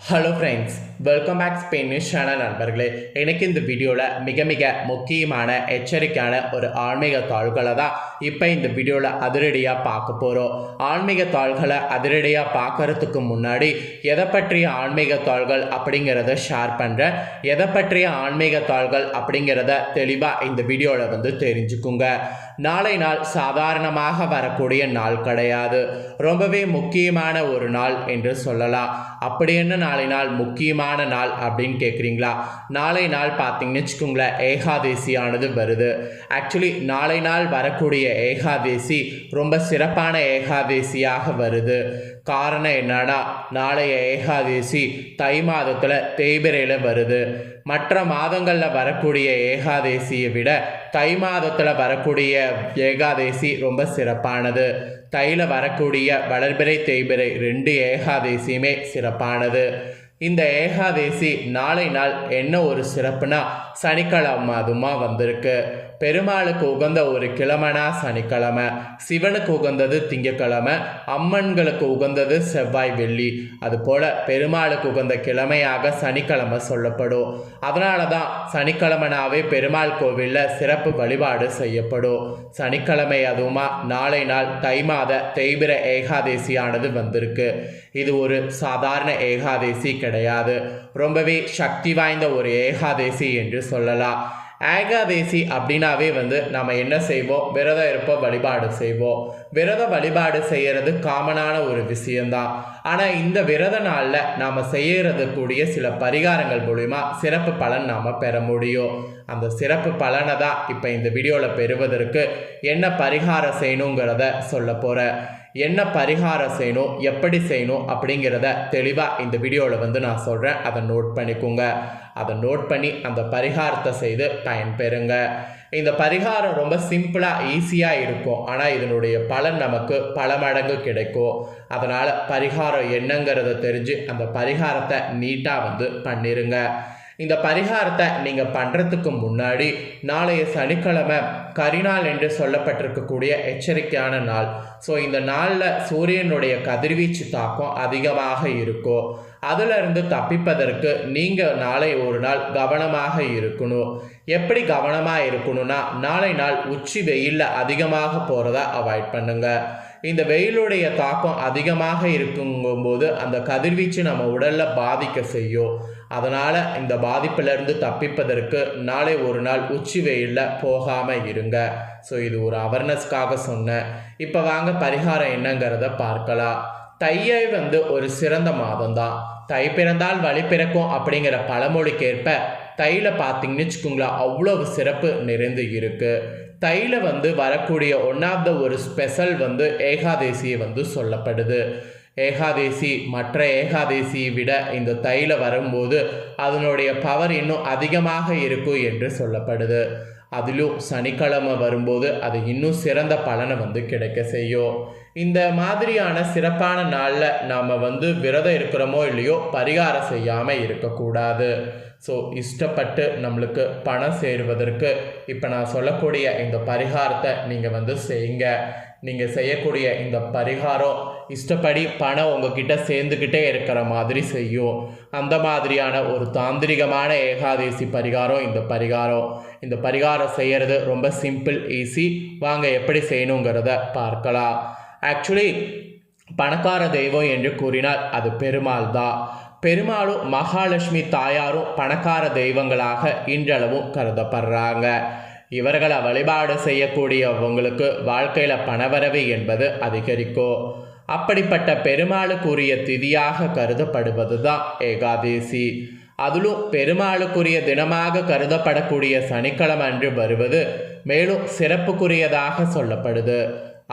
Hello friends welcome back Spain news channel நண்பர்களே. எனக்கு இந்த வீடியோவில் மிக மிக முக்கியமான எச்சரிக்கையான ஒரு ஆன்மீக தாள்களை தான் இப்போ இந்த வீடியோவில் அதிரடியாக பார்க்க போகிறோம் ஆன்மீக தாள்களை அதிரடியாக பார்க்கறதுக்கு முன்னாடி எதை பற்றிய ஆன்மீக தாள்கள் அப்படிங்கிறத ஷேர் பண்ணுறேன் எதை பற்றிய ஆன்மீக தாள்கள் அப்படிங்கிறத தெளிவாக இந்த வீடியோவில் வந்து தெரிஞ்சுக்குங்க. நாளை நாள் சாதாரணமாக வரக்கூடிய நாள் கிடையாது. ரொம்பவே முக்கியமான ஒரு நாள் என்று சொல்லலாம். அப்படி என்ன நாளை நாள் முக்கியமான நாள் அப்படின்னு கேட்குறீங்களா நாளை நாள் பார்த்தீங்கன்னு வச்சுக்கோங்களேன் ஏகாதேசியானது வருது. ஆக்சுவலி நாளை நாள் வரக்கூடிய ஏகாதேசி ரொம்ப சிறப்பான ஏகாதேசியாக வருது. காரணம் என்னன்னா நாளைய ஏகாதேசி தை மாதத்தில் தேய்பிரையில் வருது. மற்ற மாதங்களில் வரக்கூடிய ஏகாதேசியை விட தை மாதத்தில் வரக்கூடிய ஏகாதேசி ரொம்ப சிறப்பானது. தையில் வரக்கூடிய வளர்பிறை தேய்பிறை ரெண்டு ஏகாதேசியுமே சிறப்பானது. இந்த ஏகாதேசி நாளை நாள் என்ன ஒரு சிறப்புனா? சனிக்கிழமை அதுமா வந்திருக்கு. பெருமாளுக்கு உகந்த ஒரு கிழமைனா சனிக்கிழமை. சிவனுக்கு உகந்தது திங்கக்கிழமை. அம்மன்களுக்கு உகந்தது செவ்வாய் வெள்ளி. அதுபோல் பெருமாளுக்கு உகந்த கிழமையாக சனிக்கிழமை சொல்லப்படும். அதனால தான் சனிக்கிழமைனாவே பெருமாள் கோவிலில் சிறப்பு வழிபாடு செய்யப்படும். சனிக்கிழமை அதுவுமா நாளை நாள் தை மாத தேய்பிர ஏகாதேசியானது வந்திருக்கு. இது ஒரு சாதாரண ஏகாதேசி கிடையாது. ரொம்பவே சக்தி வாய்ந்த ஒரு ஏகாதேசி என்று சொல்லலாம். ஏகாதேசி அப்படின்னாவே வந்து நம்ம என்ன செய்வோம்? விரதம் இருப்போம் வழிபாடு செய்வோம். விரத வழிபாடு செய்கிறது காமனான ஒரு விஷயம்தான். ஆனால் இந்த விரத நாளில் நாம் செய்யறதுக்கூடிய சில பரிகாரங்கள் மூலிமா சிறப்பு பலன் நாம் பெற முடியும். அந்த சிறப்பு பலனை தான் இப்போ இந்த வீடியோவில் பெறுவதற்கு என்ன பரிகாரம் செய்யணுங்கிறத சொல்ல போகிறேன் என்ன பரிகாரம் செய்யணும் எப்படி செய்யணும் அப்படிங்கிறத தெளிவாக இந்த வீடியோவில் வந்து நான் சொல்கிறேன் அதை நோட் பண்ணிக்கோங்க. அதை நோட் பண்ணி அந்த பரிகாரத்தை செய்து பயன்பெறுங்க. இந்த பரிகாரம் ரொம்ப சிம்பிளாக ஈஸியாக இருக்கும். ஆனால் இதனுடைய பலன் நமக்கு பல மடங்கு கிடைக்கும். அதனால் பரிகாரம் என்னங்கிறத தெரிஞ்சு அந்த பரிகாரத்தை நீட்டாக வந்து பண்ணிடுங்க இந்த பரிகாரத்தை நீங்கள் பண்ணுறதுக்கு முன்னாடி நாளைய சனிக்கிழமை கரிநாள் என்று சொல்லப்பட்டிருக்கக்கூடிய எச்சரிக்கையான நாள். ஸோ இந்த நாளில் சூரியனுடைய கதிர்வீச்சு தாக்கம் அதிகமாக இருக்கும். அதிலிருந்து தப்பிப்பதற்கு நீங்கள் நாளை ஒரு நாள் கவனமாக இருக்கணும். எப்படி கவனமாக இருக்கணும்னா நாளை நாள் உச்சி வெயிலில் அதிகமாக போகிறத அவாய்ட் பண்ணுங்கள் இந்த வெயிலுடைய தாக்கம் அதிகமாக இருக்குங்கும்போது அந்த கதிர்வீச்சு நம்ம உடலில் பாதிக்க செய்யும். அதனால் இந்த பாதிப்பிலிருந்து தப்பிப்பதற்கு நாளை ஒரு நாள் உச்சி வெயிலில் போகாமல் இருங்க. ஸோ இது ஒரு அவேர்னஸ்க்காக சொன்னேன். இப்போ வாங்க பரிகாரம் என்னங்கிறத பார்க்கலாம். தையை வந்து ஒரு சிறந்த மாதம்தான். தை பிறந்தால் வழி பிறக்கும் அப்படிங்கிற பழமொழிக்கேற்ப தையில் பார்த்தீங்கன்னு வச்சுக்கோங்களேன் அவ்வளவு சிறப்பு நிறைந்து இருக்குது தையில் வந்து வரக்கூடிய ஒன் ஆஃப் த ஒரு ஸ்பெஷல் வந்து ஏகாதேசியை வந்து சொல்லப்படுது. ஏகாதேசி மற்ற ஏகாதேசியை விட இந்த தையில் வரும்போது அதனுடைய பவர் இன்னும் அதிகமாக இருக்கும் என்று சொல்லப்படுது. அதிலும் சனிக்கிழமை வரும்போது அது இன்னும் சிறந்த பலனை வந்து கிடைக்க செய்யும். இந்த மாதிரியான சிறப்பான நாளில் நாம் வந்து விரதம் இருக்கிறோமோ இல்லையோ பரிகாரம் செய்யாமல் இருக்கக்கூடாது. ஸோ இஷ்டப்பட்டு நம்மளுக்கு பணம் சேருவதற்கு இப்போ நான் சொல்லக்கூடிய இந்த பரிகாரத்தை நீங்கள் வந்து செய்யுங்க. நீங்கள் செய்யக்கூடிய இந்த பரிகாரம் இஷ்டப்படி பணம் உங்ககிட்ட சேர்ந்துக்கிட்டே இருக்கிற மாதிரி செய்யும். அந்த மாதிரியான ஒரு தாந்திரிகமான ஏகாதேசி பரிகாரம் இந்த பரிகாரம். இந்த பரிகாரம் செய்கிறது ரொம்ப சிம்பிள் ஈஸி வாங்க எப்படி செய்யணுங்கிறத பார்க்கலாம். ஆக்சுவலி பணக்கார தெய்வம் என்று கூறினால் அது பெருமாள் தான் பெருமாளும் மகாலட்சுமி தாயாரும் பணக்கார தெய்வங்களாக இன்றளவும் கருதப்படுறாங்க. இவர்களை வழிபாடு செய்யக்கூடியவங்களுக்கு வாழ்க்கையில் பணவரவு என்பது அதிகரிக்கும் அப்படிப்பட்ட பெருமாளுக்குரிய திதியாக கருதப்படுவது தான் ஏகாதேசி. அதிலும் பெருமாளுக்குரிய தினமாக கருதப்படக்கூடிய சனிக்கிழமை அன்று வருவது மேலும் சிறப்புக்குரியதாக சொல்லப்படுது.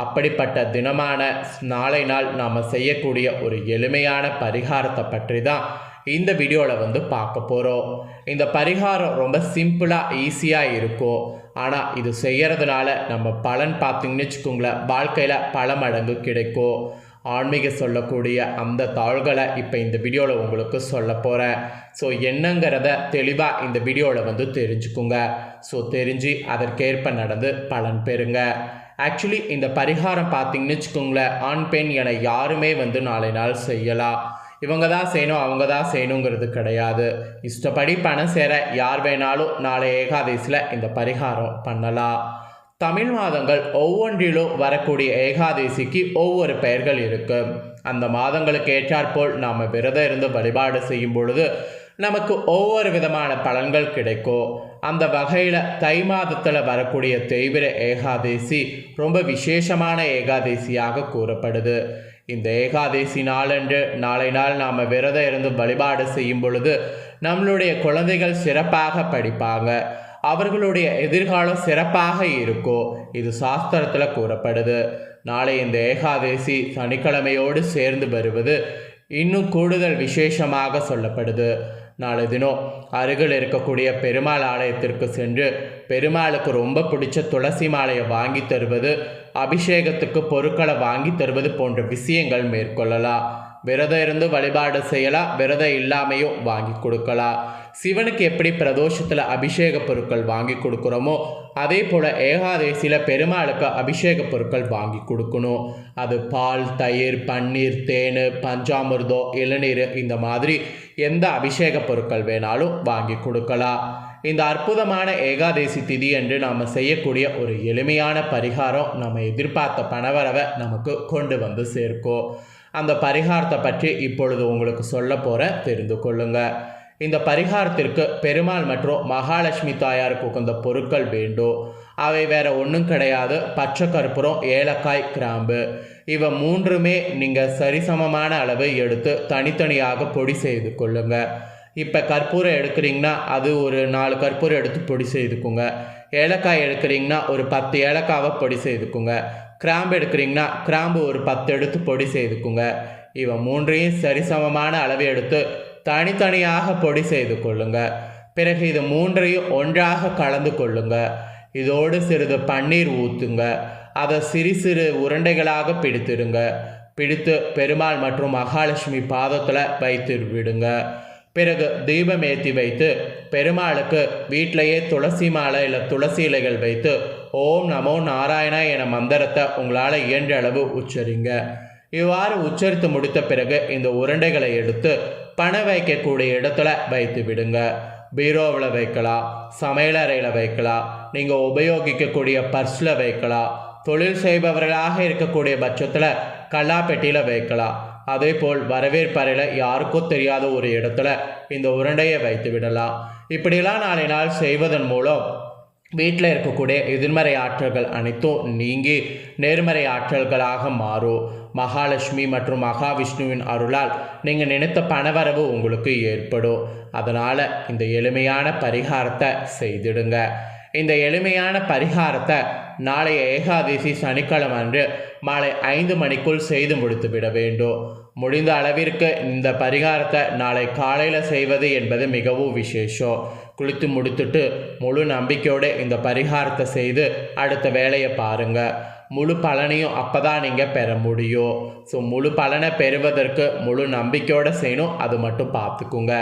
அப்படிப்பட்ட தினமான நாளை நாள் நாம் செய்யக்கூடிய ஒரு எளிமையான பரிகாரத்தை பற்றி தான் இந்த வீடியோவில் வந்து பார்க்க போகிறோம் இந்த பரிகாரம் ரொம்ப சிம்பிளாக ஈஸியாக இருக்கும். ஆனால் இது செய்கிறதுனால நம்ம பலன் பார்த்திங்கன்னு வச்சுக்கோங்களேன் வாழ்க்கையில் பல மடங்கு கிடைக்கும். ஆன்மீக சொல்லக்கூடிய அந்த தாள்களை இப்போ இந்த வீடியோவில் உங்களுக்கு சொல்ல போகிறேன் ஸோ என்னங்கிறத தெளிவாக இந்த வீடியோவில் வந்து தெரிஞ்சுக்குங்க. ஸோ தெரிஞ்சு அதற்கேற்ப நடந்து பலன் பெறுங்க. ஆக்சுவலி இந்த பரிகாரம் பார்த்தீங்கன்னு வச்சுக்கோங்களேன் ஆண் பெண் என யாருமே வந்து நாளை நாள் செய்யலாம் இவங்க தான் செய்யணும் அவங்க தான் செய்யணுங்கிறது கிடையாது. இஷ்டப்படி பணம் சேர யார் வேணாலும் நாளை ஏகாதசியில் இந்த பரிகாரம் பண்ணலாம் தமிழ் மாதங்கள் ஒவ்வொன்றிலும் வரக்கூடிய ஏகாதசிக்கு ஒவ்வொரு பெயர்கள் இருக்கு. அந்த மாதங்களுக்கு ஏற்றாற்போல் நாம் விரதம் இருந்து வழிபாடு செய்யும் பொழுது நமக்கு ஒவ்வொரு விதமான பலன்கள் கிடைக்கும். அந்த வகையில் தை மாதத்தில் வரக்கூடிய தெய்விர ஏகாதசி ரொம்ப விசேஷமான ஏகாதசியாக கூறப்படுது. இந்த ஏகாதசி நாளன்று நாளை நாள் நாம் விரதம் இருந்து வழிபாடு செய்யும் பொழுது நம்மளுடைய குழந்தைகள் சிறப்பாக படிப்பாங்க. அவர்களுடைய எதிர்காலம் சிறப்பாக இருக்கும் இது சாஸ்திரத்தில் கூறப்படுது. நாளை இந்த ஏகாதசி சனிக்கிழமையோடு சேர்ந்து வருவது இன்னும் கூடுதல் விசேஷமாக சொல்லப்படுது. நாளை தினம் அருகில் இருக்கக்கூடிய பெருமாள் ஆலயத்திற்கு சென்று பெருமாளுக்கு ரொம்ப பிடிச்ச துளசி மாலையை வாங்கி தருவது அபிஷேகத்துக்கு பொருட்களை வாங்கி தருவது போன்ற விஷயங்கள் மேற்கொள்ளலாம். விரதம் இருந்து வழிபாடு செய்யலாம் விரதம் இல்லாமையும் வாங்கி கொடுக்கலாம். சிவனுக்கு எப்படி பிரதோஷத்தில் அபிஷேக பொருட்கள் வாங்கி கொடுக்குறோமோ அதே போல் ஏகாதேசியில் பெருமாளுக்கு அபிஷேக பொருட்கள் வாங்கி கொடுக்கணும். அது பால் தயிர் பன்னீர் தேன் பஞ்சாமிர்தம் இளநீர் இந்த மாதிரி எந்த அபிஷேக பொருட்கள் வேணாலும் வாங்கி கொடுக்கலாம். இந்த அற்புதமான ஏகாதேசி திதி என்று நாம் செய்யக்கூடிய ஒரு எளிமையான பரிகாரம் நம்ம எதிர்பார்த்த பணவரவை நமக்கு கொண்டு வந்து சேர்க்கும். அந்த பரிகாரத்தை பற்றி இப்பொழுது உங்களுக்கு சொல்ல போகிற தெரிந்து கொள்ளுங்கள் இந்த பரிகாரத்திற்கு பெருமாள் மற்றும் மகாலட்சுமி தாயாருக்கு உகந்த பொருட்கள் வேண்டும். அவை வேற ஒன்றும் கிடையாது. பச்சை கற்பூரம் ஏலக்காய் கிராம்பு. இவை மூன்றுமே நீங்கள் சரிசமமான அளவு எடுத்து தனித்தனியாக பொடி செய்து கொள்ளுங்க. இப்போ கற்பூரம் எடுக்கிறீங்கன்னா அது ஒரு நாலு கற்பூரம் எடுத்து பொடி செய்துக்குங்க. ஏலக்காய் எடுக்கிறீங்கன்னா ஒரு பத்து ஏலக்காவை பொடி செய்துக்குங்க. கிராம்பு எடுக்கிறீங்கன்னா கிராம்பு ஒரு பத்து எடுத்து பொடி செய்துக்குங்க. இவன் மூன்றையும் சரிசமமான அளவு எடுத்து தனித்தனியாக பொடி செய்து கொள்ளுங்க. பிறகு இது மூன்றையும் ஒன்றாக கலந்து கொள்ளுங்க. இதோடு சிறிது பன்னீர் ஊற்றுங்க அதை சிறு சிறு உருண்டைகளாக பிடித்திடுங்க. பிடித்து பெருமாள் மற்றும் மகாலட்சுமி பாதத்தில் வைத்து விடுங்க. பிறகு தீபம் ஏற்றி வைத்து பெருமாளுக்கு வீட்டிலேயே துளசி மாலை இல்லை துளசி இலைகள் வைத்து ஓம் நமோ நாராயணா என மந்திரத்தை உங்களால் இயன்ற அளவு உச்சரிங்க. இவ்வாறு உச்சரித்து முடித்த பிறகு இந்த உருண்டைகளை எடுத்து பணம் வைக்கக்கூடிய இடத்துல வைத்து விடுங்க. பீரோவில் வைக்கலாம் சமையலறையில் வைக்கலாம் நீங்கள் உபயோகிக்கக்கூடிய பர்ஸில் வைக்கலாம் தொழில் செய்பவர்களாக இருக்கக்கூடிய பட்சத்தில் கல்லாப்பெட்டியில் வைக்கலாம். அதே போல் வரவேற்பறையில் யாருக்கும் தெரியாத ஒரு இடத்துல இந்த உருண்டையை வைத்து விடலாம். இப்படிலாம் நாளை நாள் செய்வதன் மூலம் வீட்டில் இருக்கக்கூடிய எதிர்மறை ஆற்றல்கள் அனைத்தும் நீங்கி நேர்மறை ஆற்றல்களாக மாறும் மகாலட்சுமி மற்றும் மகாவிஷ்ணுவின் அருளால் நீங்கள் நினைத்த பணவரவு உங்களுக்கு ஏற்படும் அதனால் இந்த எளிமையான பரிகாரத்தை செய்திடுங்க. இந்த எளிமையான பரிகாரத்தை நாளைய ஏகாதசி சனிக்கிழமை அன்று மாலை ஐந்து மணிக்குள் செய்து முடித்து விட வேண்டும். முடிந்த அளவிற்கு இந்த பரிகாரத்தை நாளை காலையில் செய்வது என்பது மிகவும் விசேஷம். குளித்து முடித்துட்டு முழு நம்பிக்கையோடு இந்த பரிகாரத்தை செய்து அடுத்த வேலையை பாருங்கள் முழு பலனையும் அப்போ தான் நீங்கள் பெற முடியும். ஸோ முழு பலனை பெறுவதற்கு முழு நம்பிக்கையோடு செய்யணும். அது மட்டும் பார்த்துக்குங்க.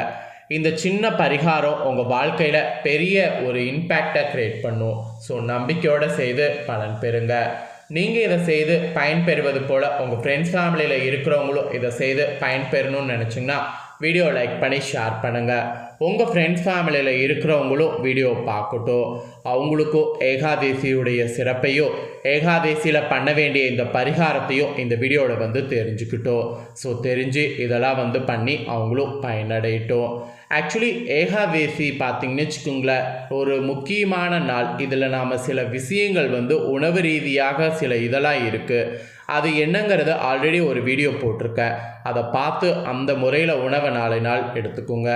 இந்த சின்ன பரிகாரம் உங்கள் வாழ்க்கையில் பெரிய ஒரு இம்பேக்டை க்ரியேட் பண்ணும். ஸோ நம்பிக்கையோடு செய்து பலன் பெறுங்கள் நீங்கள் இதை செய்து பயன்பெறுவது போல் உங்கள் ஃப்ரெண்ட்ஸ் ஃபேமிலியில் இருக்கிறவங்களும் இதை செய்து பயன்பெறணும்னு நினச்சிங்கன்னா வீடியோ லைக் பண்ணி ஷேர் பண்ணுங்கள் உங்கள் ஃப்ரெண்ட்ஸ் ஃபேமிலியில் இருக்கிறவங்களும் வீடியோ பார்க்கட்டும். அவங்களுக்கும் ஏகாதேசியுடைய சிறப்பையும் ஏகாதேசியில் பண்ண வேண்டிய இந்த பரிகாரத்தையும் இந்த வீடியோவில் வந்து தெரிஞ்சுக்கிட்டோம். ஸோ தெரிஞ்சு இதெல்லாம் வந்து பண்ணி அவங்களும் பயனடையட்டும். ஆக்சுவலி ஏகாதேசி பார்த்திங்கன்னு வச்சுக்கோங்களேன் ஒரு முக்கியமான நாள். இதில் நாம் சில விஷயங்கள் வந்து உணவு ரீதியாக சில இதெல்லாம் இருக்குது அது என்னங்கிறத ஆல்ரெடி ஒரு வீடியோ போட்டிருக்கேன் அதை பார்த்து அந்த முறையில் உணவை நாளை நாள் எடுத்துக்கோங்க.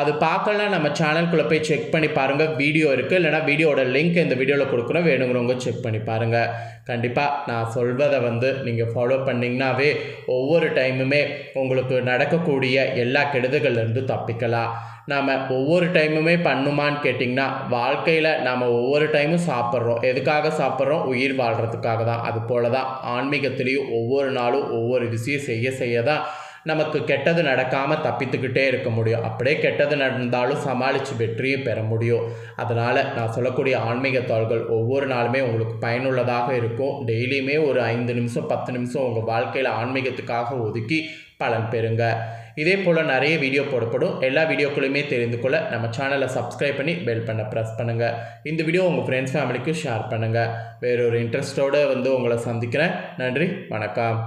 அது பார்க்கலாம் நம்ம சேனல்குள்ளே போய் செக் பண்ணி பாருங்கள் வீடியோ இருக்குது இல்லைனா வீடியோட லிங்க் இந்த வீடியோவில் கொடுக்குறோம் வேணுங்கிறவங்க செக் பண்ணி பாருங்கள் கண்டிப்பாக நான் சொல்வதை வந்து நீங்கள் ஃபாலோ பண்ணிங்கனாவே ஒவ்வொரு டைமுமே உங்களுக்கு நடக்கக்கூடிய எல்லா கெடுதல்கள்லேருந்து தப்பிக்கலாம். நாம் ஒவ்வொரு டைமுமே பண்ணுமான்னு கேட்டிங்கன்னா வாழ்க்கையில் நாம் ஒவ்வொரு டைமும் சாப்பிட்றோம். எதுக்காக சாப்பிட்றோம்? உயிர் வாழ்கிறதுக்காக தான். அது போல தான் ஆன்மீகத்துலேயும் ஒவ்வொரு நாளும் ஒவ்வொரு விஷயம் செய்ய செய்ய தான் நமக்கு கெட்டது நடக்காமல் தப்பித்துக்கிட்டே இருக்க முடியும். அப்படியே கெட்டது நடந்தாலும் சமாளித்து வெற்றியும் பெற முடியும். அதனால் நான் சொல்லக்கூடிய ஆன்மீக தாள்கள் ஒவ்வொரு நாளுமே உங்களுக்கு பயனுள்ளதாக இருக்கும். டெய்லியுமே ஒரு ஐந்து நிமிஷம் பத்து நிமிஷம் உங்கள் வாழ்க்கையில் ஆன்மீகத்துக்காக ஒதுக்கி பலன் பெறுங்க. இதே போல் நிறைய வீடியோ போடப்படும். எல்லா வீடியோக்களையுமே தெரிந்து கொள்ள நம்ம சேனலை சப்ஸ்கிரைப் பண்ணி பெல் பண்ண ப்ரெஸ் பண்ணுங்கள் இந்த வீடியோ உங்கள் ஃப்ரெண்ட்ஸ் ஃபேமிலிக்கும் ஷேர் பண்ணுங்கள் வேறொரு இன்ட்ரெஸ்ட்டோடு வந்து உங்களை சந்திக்கிறேன். நன்றி வணக்கம்.